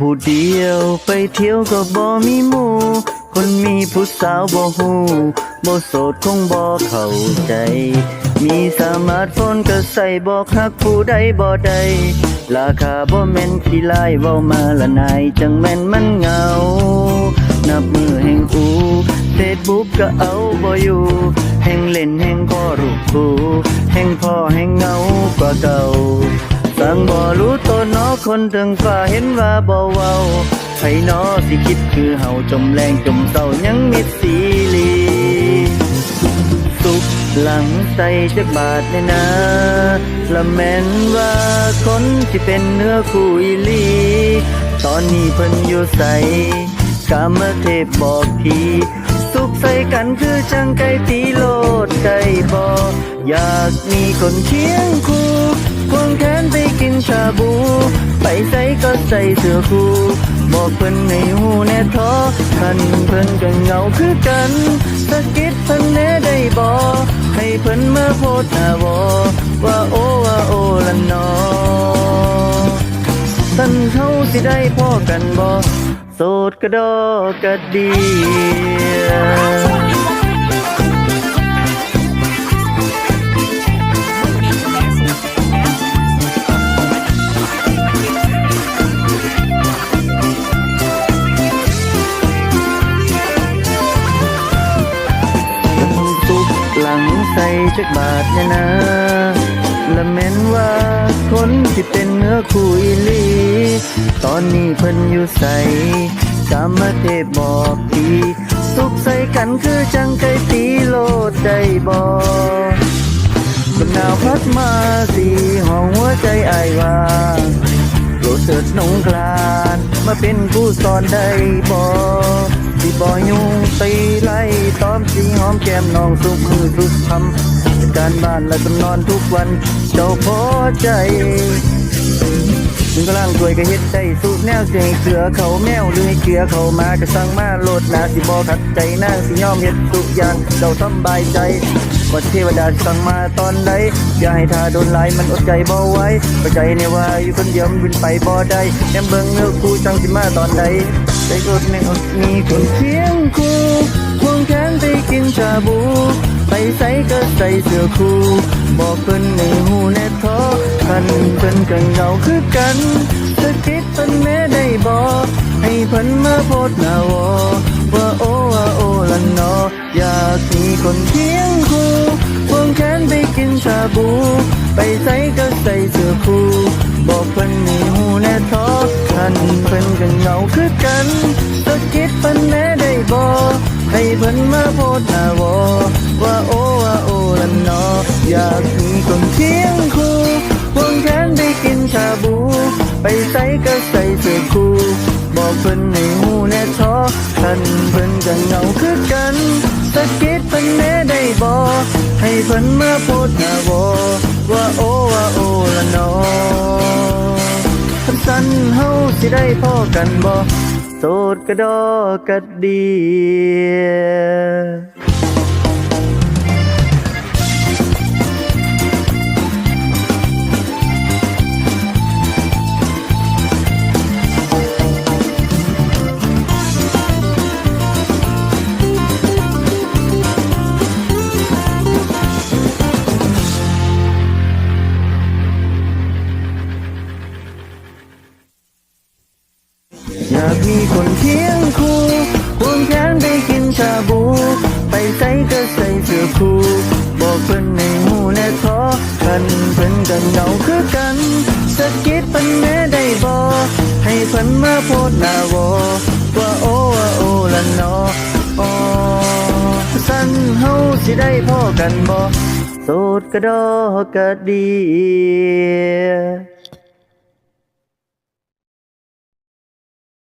ผู้เดียวไปเที่ยวก็บ่มีหมู่คนมีผู้สาวบ่ฮู้บ่โสดคงบ่เข้าใจ มีสมาร์ทโฟนก็ใส่บอกฮักผู้ใดบ่ได้ราคาบ่แม่นขี้ลายเว้ามาละนายจังแม่นมันเหงา นับมือแห่งอูเฟซบุ๊กก็เอาบ่อยู่แห่งเล่นแห่งพ่อรูปกูแห่งพ่อแห่งเงากว่าเก่า สั่งบ่รู้ตัวเนอคนถึงฟ้าเห็นว่าบ่เว้าไผเนอสิคิดคือเฮาจมแรงจมเศร้ายังมิดสีลีสุขหลังใส่จักบาทในนาละแม่นว่าคนที่เป็นเนื้อคู่อีลี ตอนนี้เพิ่นอยู่ใสกามเทพบอกที สุขใส่กันคือจังไก่ตีโลดไก่บออยากมีคนเคียงคู่ควงแขนไปกินชาบู ไปใส่ก็ใส่เสื้อคู่บอกเพิ่นในหูแน่ท้อคันเพิ่นก็เหงาคือกันสะกิดเพิ่นแน่ได้บ่ให้เพิ่นมาโพดหน้าวอว่าโอว่าโอละนอท่านเขาสิได้พ่อกันบ่โสดกระดอกระดี ลังใส่จักบาทเนี่ยนะละแม้นว่าคนที่เป็นเนื้อคู่อีลี ตอนนี้เพิ่นอยู่ใส่กามเทพบอกทีสุขใส่กันคือจังไก่ตีโลดได้บอกบนหนาวพัดมาสีห้องหัวใจไอายว่าโรเถิดนงกลาน มาเป็นผู้สอนได้บ่สิบ่ยุ่งตีไล่ตอมสีหอ มแก้มน้องทุกมือทุกคำการบ้านและต้องนอนทุกวัน เจ้าพอใจถึงกำลังตัวยก็เฮ็ดได้สูตรแนวเสียงเสือเขาแมวหรือให้เกลือเขามาก็สั่งมาโลดหนาสิบ่ขัดใจนางสิยอมเฮ็ดทุกอย่างเจ้าสบายใจว่าเทวดาสั่งมาตอนใดอย่าให้ทาโดนหลายมันอดใจบ่ไว้เข้าใจในว่าอยู่คนเดียวมันเป็นไปบ่ได้แนมเบิงเนื้อคู่จังสิมาตอนใดใจกดในอกมีคนเคียงคู่ ควงแขนไปกินชาบู ไปใส่ก็ใส่เสื้อคู่ บอกเพิ่นในหูแน่ท้อคันเพิ่นก็เหงาคือกันสะกิดเพิ่นแน่ได้บอกให้เพิ่นมาโพดหน้าวอว่าโอว่าโอละนอ อยากมีคนเคียงคู่ควงแขนไปกินชาบู ไปใส่ก็ใส่เสื้อคู่ บอกเพิ่นในหูแน่ท้อ ไปใส่ก็ใส่เสื้อคู่ บอกเพิ่นในหูแน่ท้อคันเพิ่นก็เหงาคือกันสะกิดเพิ่นแน่ได้บอกให้เพิ่นมาโพดหน้าวอว่าโอว่าโอละนอคันสั้นเฮาสิได้พ่อกันบ่โสดกระดอกระเดีย อยากมีคนเคียงคู่ควงแขนไปกินชาบู ไปใส่ก็ใส่เสื้อคู่บอกเพิ่นในหูแน่ท้อคันเพิ่นก็เหงาคือกันสะกิดเพิ่นแน่ได้บอกให้เพิ่นมาโพดนาวอว่าโอว่าโอละนอออสั้นเฮาสิได้พ่อกันบ่โสดกระดอกกระดี